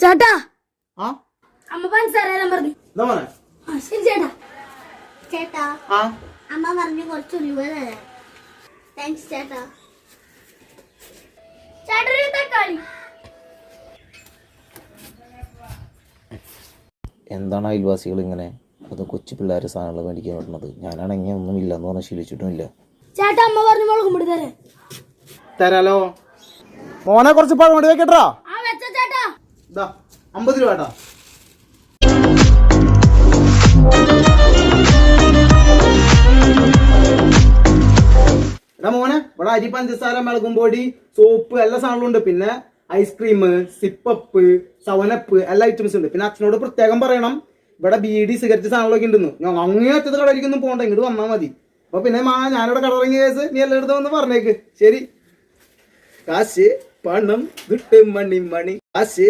ചേട്ടാ. ആ? അമ്മ പഞ്ചസാരം പറഞ്ഞു? ശരി ചേട്ടാ. ചേട്ടാ. ആ? അമ്മ പറഞ്ഞു കുറച്ച് ഉലുവ തരാം. താങ്ക്സ് ചേട്ടാ. ചേട്ടാ തക്കാളി. എന്താണ് അയൽവാസികൾ ഇങ്ങനെ? അത് കൊച്ചു പിള്ളേർ സാധനങ്ങൾ മേടിക്കാൻ പറ്റുന്നത് ഞാനാണെങ്കിൽ ഒന്നും ഇല്ല എന്ന് പറഞ്ഞാൽ ശീലിച്ചിട്ടുമില്ല ചേട്ടാ അമ്മ പറഞ്ഞു മുളകും പൊടി തരാം തരാലോ. മോനെ കുറച്ച് പഴം വെക്കട്ടോ അമ്പത് രൂപ കേട്ടോ. എടാ മോനെ ഇവിടെ അരി പഞ്ചസാര മുളകും പൊടി സോപ്പ് എല്ലാ സാധനങ്ങളും ഉണ്ട്. പിന്നെ ഐസ്ക്രീം സിപ്പപ്പ് സവനപ്പ് എല്ലാ ഐറ്റംസ് ഉണ്ട്. പിന്നെ അച്ഛനോട് പ്രത്യേകം പറയണം ഇവിടെ ബീഡി സിഗരറ്റ് സാധനങ്ങളൊക്കെ ഉണ്ടെന്ന്. ഞാൻ അങ്ങേ അറ്റത്ത് കടയിലേക്കൊന്നും പോകണ്ട ഇങ്ങോട്ട് വന്നാൽ മതി. അപ്പൊ പിന്നെ മാ ഞാനിവിടെ കടറങ്ങിയ കേസ് നീ എല്ലാം എടുത്ത് പറഞ്ഞേക്ക്. ശരി. കാശ്. பணம் துட்டு மணி மணி. காசு